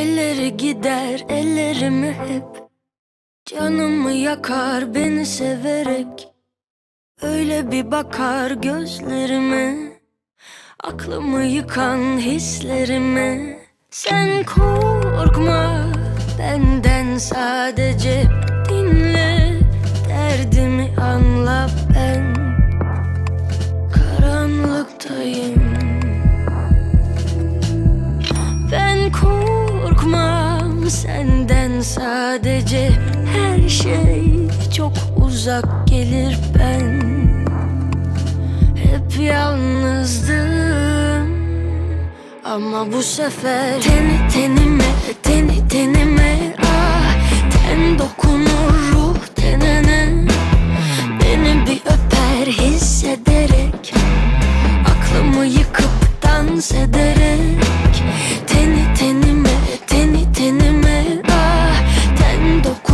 Elleri gider ellerimi hep Canımı yakar beni severek Öyle bir bakar gözlerime Aklımı yıkan hislerime. Sen korkma benden sadece dinle Derdimi anla ben. Karanlıktayım. Ben korkmam senden sadece Her şey çok uzak gelir ben. Hep yalnızdım Ama bu sefer Teni tenime, teni tenime ah Ten dokunur ruh tenene. Beni bir öper hissederek Aklımı yıkıp dans ederek. どこ